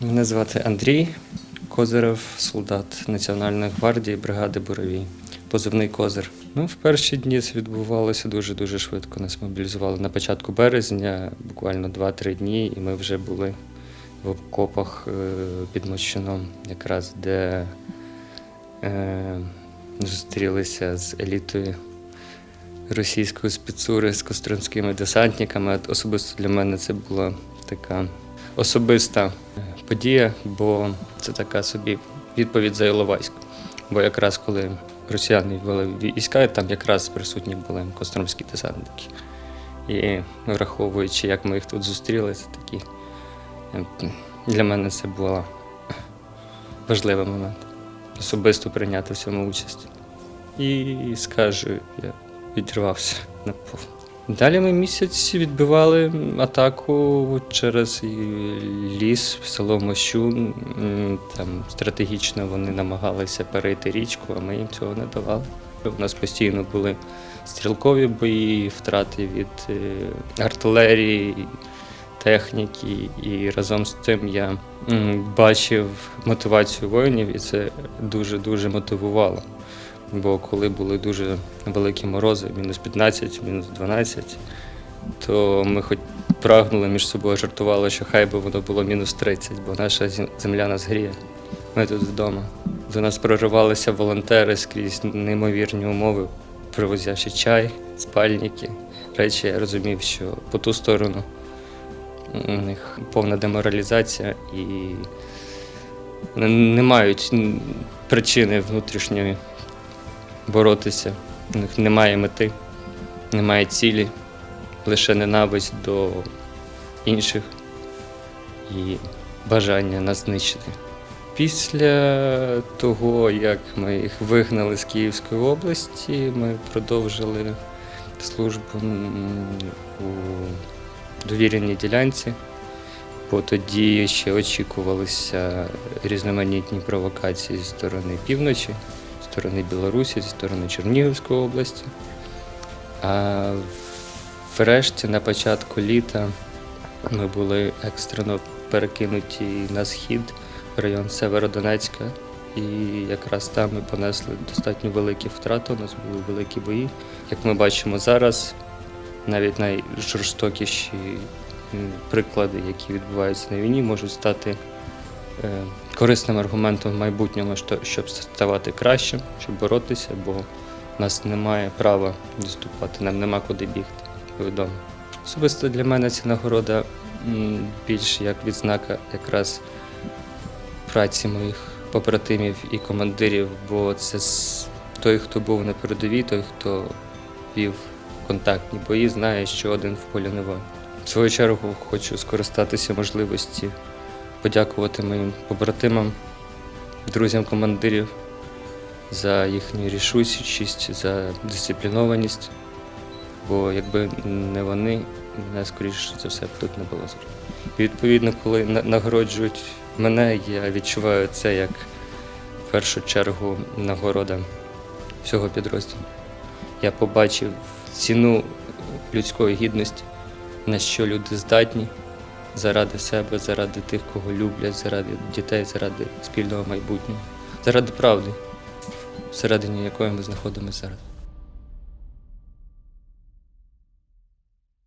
Мене звати Андрій Козирев, солдат Національної гвардії бригади Буровій. Позивний козир. Ну, в перші дні це відбувалося дуже дуже швидко. Нас мобілізували на початку березня, буквально 2-3 дні, і ми вже були в окопах е, під Мощуном, якраз де е, зустрілися з елітою російської спецури з костромськими десантниками. Особисто для мене це була така особиста подія, бо це така собі відповідь за Іловайськ. Бо якраз коли росіяни ввели війська, там якраз присутні були костромські десантники. І враховуючи, як ми їх тут зустріли, це такі е, для мене це був важливий момент. Особисто прийняти в цьому участь. І скажу, я відірвався на пол. Далі ми місяць відбивали атаку через ліс, село Мощун. М, Там стратегічно вони намагалися перейти річку, а ми їм цього не давали. У нас постійно були стрілкові бої, втрати від е, артилерії, техніки, і разом з тим я бачив мотивацію воїнів, і це дуже-дуже мотивувало. Бо коли були дуже великі морози, мінус 15, мінус 12, то ми хоч прагнули між собою, жартували, що хай би воно було мінус 30, бо наша земля нас гріє. Ми тут вдома. До нас проривалися волонтери скрізь неймовірні умови, привозячи чай, спальники, речі. Я розумів, що по ту сторону у них повна деморалізація і не мають причини внутрішньої боротися. У них немає мети, немає цілі, лише ненависть до інших і бажання нас знищити. Після того, як ми їх вигнали з Київської області, ми продовжили службу у довіреній ділянці, бо тоді ще очікувалися різноманітні провокації зі сторони півночі сторони Білорусі, зі сторони Чернігівської області. А врешті на початку літа ми були екстрено перекинуті на схід, в район Северодонецька. І якраз там ми понесли достатньо великі втрати, у нас були великі бої. Як ми бачимо зараз, навіть найжорстокіші приклади, які відбуваються на війні, можуть стати е, корисним аргументом в майбутньому, що- щоб ставати кращим, щоб боротися, бо в нас немає права відступати, нам нема куди бігти. ви вдома. Особисто для мене ця нагорода більш як відзнака якраз праці моїх побратимів і командирів, бо це той, хто був на передовій, той, хто вів контактні бої, знає, що один в полі не воїн. В свою чергу хочу скористатися можливості подякувати моїм побратимам, друзям командирів за їхню рішучість, за дисциплінованість. Бо якби не вони, мене скоріше за все б тут не було. І відповідно, коли нагороджують мене, я відчуваю це як в першу чергу нагорода всього підрозділу. Я побачив ціну людської гідності, на що люди здатні заради себе, заради тих, кого люблять, заради дітей, заради спільного майбутнього, заради правди, всередині якої ми знаходимося зараз.